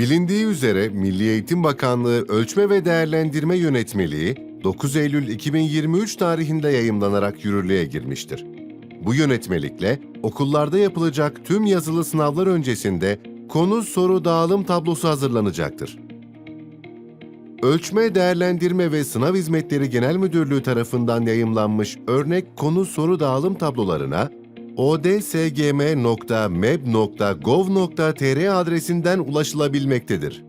Bilindiği üzere Milli Eğitim Bakanlığı Ölçme ve Değerlendirme Yönetmeliği 9 Eylül 2023 tarihinde yayımlanarak yürürlüğe girmiştir. Bu yönetmelikle okullarda yapılacak tüm yazılı sınavlar öncesinde konu soru dağılım tablosu hazırlanacaktır. Ölçme, Değerlendirme ve Sınav Hizmetleri Genel Müdürlüğü tarafından yayımlanmış örnek konu soru dağılım tablolarına odsgm.meb.gov.tr adresinden ulaşılabilmektedir.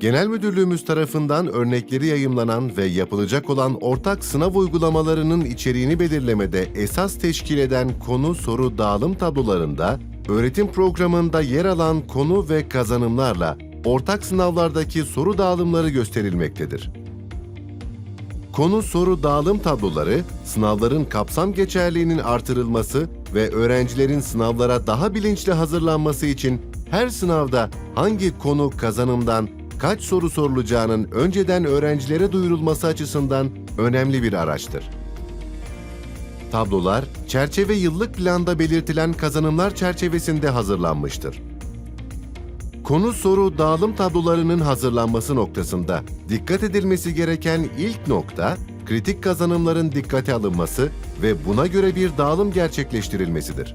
Genel Müdürlüğümüz tarafından örnekleri yayımlanan ve yapılacak olan ortak sınav uygulamalarının içeriğini belirlemede esas teşkil eden konu soru dağılım tablolarında öğretim programında yer alan konu ve kazanımlarla ortak sınavlardaki soru dağılımları gösterilmektedir. Konu soru dağılım tabloları, sınavların kapsam geçerliğinin artırılması ve öğrencilerin sınavlara daha bilinçli hazırlanması için her sınavda hangi konu kazanımdan kaç soru sorulacağının önceden öğrencilere duyurulması açısından önemli bir araçtır. Tablolar, çerçeve yıllık planda belirtilen kazanımlar çerçevesinde hazırlanmıştır. Konu soru dağılım tablolarının hazırlanması noktasında dikkat edilmesi gereken ilk nokta, kritik kazanımların dikkate alınması ve buna göre bir dağılım gerçekleştirilmesidir.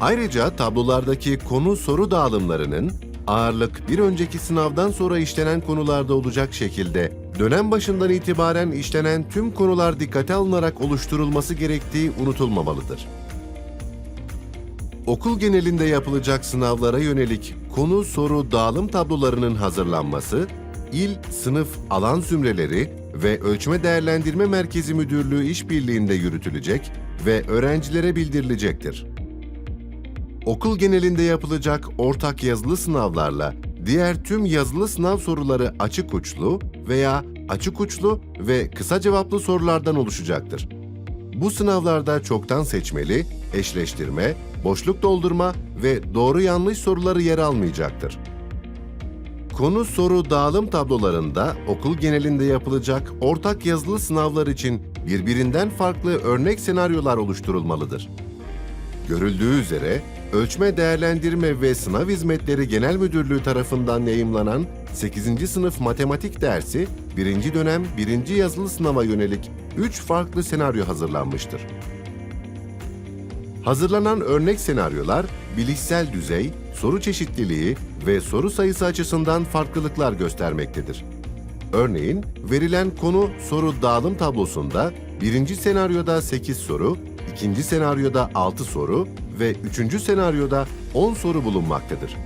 Ayrıca tablolardaki konu soru dağılımlarının ağırlık bir önceki sınavdan sonra işlenen konularda olacak şekilde dönem başından itibaren işlenen tüm konular dikkate alınarak oluşturulması gerektiği unutulmamalıdır. Okul genelinde yapılacak sınavlara yönelik konu soru dağılım tablolarının hazırlanması, il, sınıf, alan zümreleri ve Ölçme Değerlendirme Merkezi Müdürlüğü işbirliğinde yürütülecek ve öğrencilere bildirilecektir. Okul genelinde yapılacak ortak yazılı sınavlarla diğer tüm yazılı sınav soruları açık uçlu veya açık uçlu ve kısa cevaplı sorulardan oluşacaktır. Bu sınavlarda çoktan seçmeli, eşleştirme, boşluk doldurma ve doğru yanlış soruları yer almayacaktır. Konu soru dağılım tablolarında okul genelinde yapılacak ortak yazılı sınavlar için birbirinden farklı örnek senaryolar oluşturulmalıdır. Görüldüğü üzere, Ölçme, Değerlendirme ve Sınav Hizmetleri Genel Müdürlüğü tarafından yayımlanan 8. sınıf matematik dersi 1. dönem 1. yazılı sınava yönelik 3 farklı senaryo hazırlanmıştır. Hazırlanan örnek senaryolar bilişsel düzey, soru çeşitliliği ve soru sayısı açısından farklılıklar göstermektedir. Örneğin verilen konu soru dağılım tablosunda birinci senaryoda 8 soru, ikinci senaryoda 6 soru ve üçüncü senaryoda 10 soru bulunmaktadır.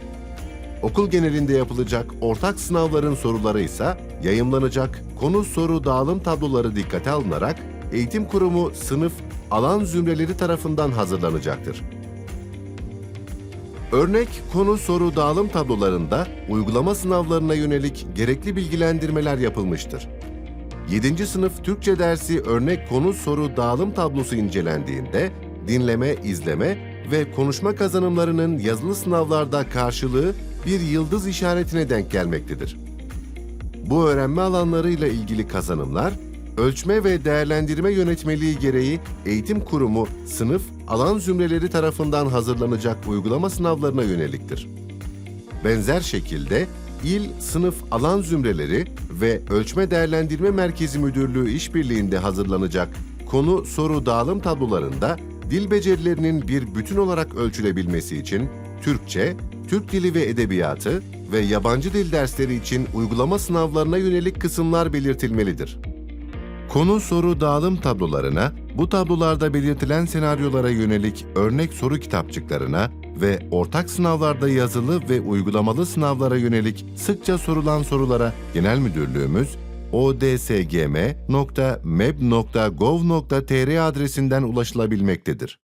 Okul genelinde yapılacak ortak sınavların soruları ise yayımlanacak konu soru dağılım tabloları dikkate alınarak eğitim kurumu sınıf alan zümreleri tarafından hazırlanacaktır. Örnek konu soru dağılım tablolarında uygulama sınavlarına yönelik gerekli bilgilendirmeler yapılmıştır. 7. sınıf Türkçe dersi örnek konu soru dağılım tablosu incelendiğinde dinleme, izleme ve konuşma kazanımlarının yazılı sınavlarda karşılığı bir yıldız işaretine denk gelmektedir. Bu öğrenme alanlarıyla ilgili kazanımlar, ölçme ve değerlendirme yönetmeliği gereği eğitim kurumu, sınıf, alan zümreleri tarafından hazırlanacak uygulama sınavlarına yöneliktir. Benzer şekilde il, sınıf, alan zümreleri ve Ölçme Değerlendirme Merkezi Müdürlüğü işbirliğinde hazırlanacak konu soru dağılım tablolarında dil becerilerinin bir bütün olarak ölçülebilmesi için Türkçe, Türk Dili ve Edebiyatı ve yabancı dil dersleri için uygulama sınavlarına yönelik kısımlar belirtilmelidir. Konu soru dağılım tablolarına, bu tablolarda belirtilen senaryolara yönelik örnek soru kitapçıklarına ve ortak sınavlarda yazılı ve uygulamalı sınavlara yönelik sıkça sorulan sorulara Genel Müdürlüğümüz odsgm.meb.gov.tr adresinden ulaşılabilmektedir.